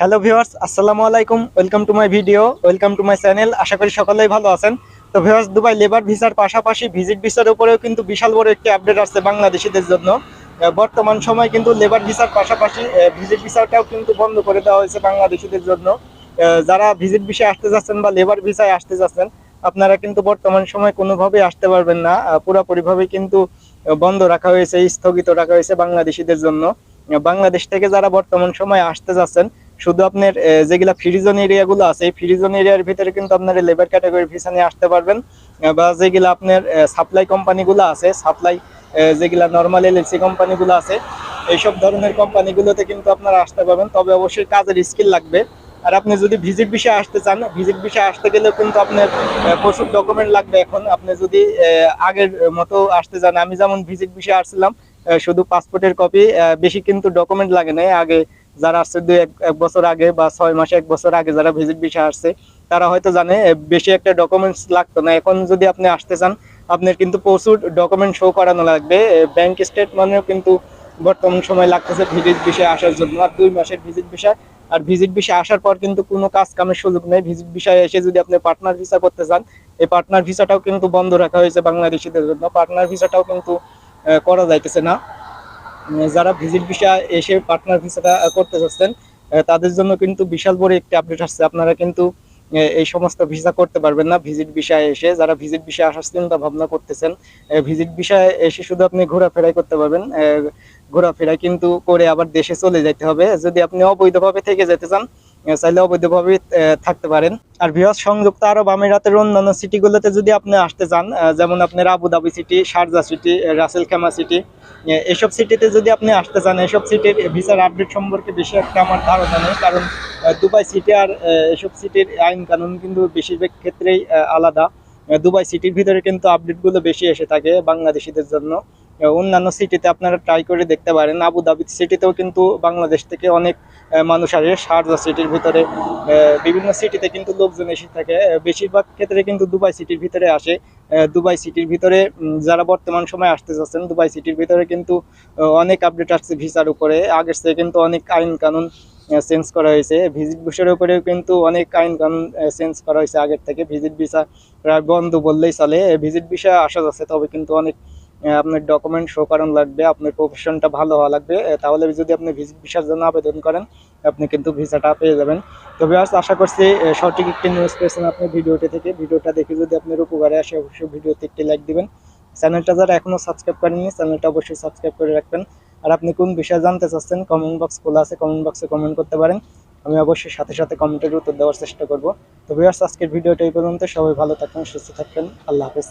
Hello viewers, আসসালামু আলাইকুম। Welcome to my video welcome to my channel আশা করি সকলেই ভালো আছেন। তো ভিউয়ার্স, দুবাই লেবার ভিসার পাশাপাশি ভিজিট ভিসার উপরেও কিন্তু বিশাল বড় একটি আপডেট আসছে বাংলাদেশিদের জন্য। বর্তমান সময় কিন্তু লেবার ভিসার পাশাপাশি ভিজিট ভিসাটাও কিন্তু বন্ধ করে দেওয়া হয়েছে বাংলাদেশিদের জন্য। যারা ভিজিট ভিসায় আসতে যাচ্ছেন বা লেবার ভিসায় আসতে যাচ্ছেন, আপনারা কিন্তু বর্তমান সময় কোনোভাবেই আসতে পারবেন না। পুরোপুরিভাবে কিন্তু বন্ধ রাখা হয়েছে, স্থগিত রাখা হয়েছে বাংলাদেশিদের জন্য। বাংলাদেশ থেকে যারা বর্তমান সময় আসতে যাচ্ছেন শুধু আপনার যেগুলা ফ্রিজন এরিয়াগুলো আছে, এই ফ্রিজন এরিয়ার ভিতরে কিন্তু আপনার লেবার ক্যাটাগরি ভিসা নিয়ে আসতে পারবেন। বা যেগুলা আপনার সাপ্লাই কোম্পানিগুলো আছে সাপ্লাই যেগুলা নর্মাল এলএলসি কোম্পানিগুলো আছে, এইসব ধরনের কোম্পানিগুলোতে কিন্তু আপনারা আসতে পারবেন। তবে অবশ্যই কাজের স্কিল লাগবে। আর আপনি যদি ভিজিট বিষয়ে আসতে চান ভিজিট বিষয়ে আসতে গেলেও কিন্তু আপনার প্রচুর ডকুমেন্ট লাগবে এখন। আপনি যদি আগের মতো আসতে চান, আমি যেমন ভিজিট বিষয়ে আসছিলাম শুধু পাসপোর্টের কপি বেশি কিন্তু ডকুমেন্ট লাগে নাই। আগে যারা আসছে দুই এক বছর আগে বা ছয় মাসে, এক বছর আগে যারা ভিজিট বিষয়ে আসছে, তারা হয়তো জানে বেশি একটা ডকুমেন্টস লাগতো না। এখন যদি আপনি আসতে চান, আপনার কিন্তু প্রচুর ডকুমেন্ট শো করানো লাগবে। ব্যাংক স্টেটমেন্টও কিন্তু বর্তমান সময় লাগতেছে ভিজিট বিষয়ে আসার জন্য। আর দুই মাসের ভিজিট বিষয় আর ভিজিট বিষয়ে আসার পর কিন্তু কোনো কাজ কামের সুযোগ নেই। ভিজিট বিষয়ে এসে যদি আপনি পার্টনার ভিসা করতে চান, এই পার্টনার ভিসাটাও কিন্তু বন্ধ রাখা হয়েছে বাংলাদেশিদের জন্য। পার্টনার ভিসাটাও কিন্তু করা যাইতেছে না। যারা ভিজিট ভিসা এসে পার্টনার ভিসাটা করতে চাচ্ছেন তাদের জন্য কিন্তু বিশাল বড় একটি আপডেট আসছে। আপনারা কিন্তু এই সমস্ত ভিসা করতে পারবেন না ভিজিট বিষয়ে এসে। যারা ভিজিট বিষয়ে আসার চিন্তা ভাবনা করতেছেন ভিজিট বিষয়ে এসে শুধু আপনি ঘোরাফেরাই করতে পারবেন ঘোরাফেরা কিন্তু করে আবার দেশে চলে যেতে হবে। যদি আপনি অবৈধভাবে থেকে যেতে চান চাইলে অবৈধভাবে থাকতে পারেন। আর বৃহৎ সংযুক্ত আরব আমিরাতের অন্যান্য সিটিগুলোতে যদি আপনি আসতে চান যেমন আপনার Abu Dhabi city, Sharjah city Ras al Khaimah city এসব সিটিতে যদি আপনি আসতে চান, এসব সিটির ভিসার আপডেট সম্পর্কে বেশি একটা আমার ধারণা নেই, কারণ দুবাই সিটি আর এসব সিটির আইন কানুন কিন্তু বেশিরভাগ ক্ষেত্রেই আলাদা। দুবাই সিটির ভিতরে কিন্তু আপডেটগুলো বেশি এসে থাকে বাংলাদেশিদের জন্য। অন্যান্য সিটিতে আপনারা ট্রাই করে দেখতে পারেন। আবুধাবি সিটিতেও কিন্তু বাংলাদেশ থেকে অনেক মানুষ আসে। শারজা সিটির ভিতরে বিভিন্ন সিটিতে কিন্তু লোকজন এসে থাকে। বেশিরভাগ ক্ষেত্রে কিন্তু দুবাই সিটির ভিতরে আসে। দুবাই সিটির ভিতরে যারা বর্তমান সময় আসতে চাচ্ছেন দুবাই সিটির ভিতরে কিন্তু অনেক আপডেট আসছে ভিসার উপরে। আগের থেকে কিন্তু অনেক আইন কানুন চেঞ্জ করা হয়েছে। ভিজিট ভিসার উপরেও কিন্তু অনেক আইন কানুন চেঞ্জ করা হয়েছে আগের থেকে। ভিজিট ভিসা প্রায় বন্ধ বললেই চলে। ভিজিট ভিসা আসা যাচ্ছে, তবে কিন্তু অনেক আপনার ডকুমেন্ট শো করানো লাগবে, আপনার প্রফেশনটা ভালো হওয়া লাগবে। তাহলে যদি আপনি ভিসার জন্য আবেদন করেন, আপনি কিন্তু ভিসাটা পেয়ে যাবেন। আজ আশা করছি সঠিক একটি নিউজ পেয়েছেন আপনি ভিডিওটি থেকে। ভিডিওটা দেখে যদি আপনার উপকারে আসে, অবশ্যই ভিডিওতে একটি লাইক দিবেন। চ্যানেলটা যারা এখনও সাবস্ক্রাইব করেননি চ্যানেলটা অবশ্যই সাবস্ক্রাইব করে রাখবেন। আর আপনি কোন বিষয়ে জানতে চাচ্ছেন কমেন্ট বক্স খোলা আছে কমেন্ট বক্সে কমেন্ট করতে পারেন। আমি অবশ্যই সাথে সাথে কমেন্টের উত্তর দেওয়ার চেষ্টা করব। তো ভিউয়ার্স আজকের ভিডিওটা এই পর্যন্ত। সবাই ভালো থাকবেন, সুস্থ থাকবেন। আল্লাহ হাফেজ।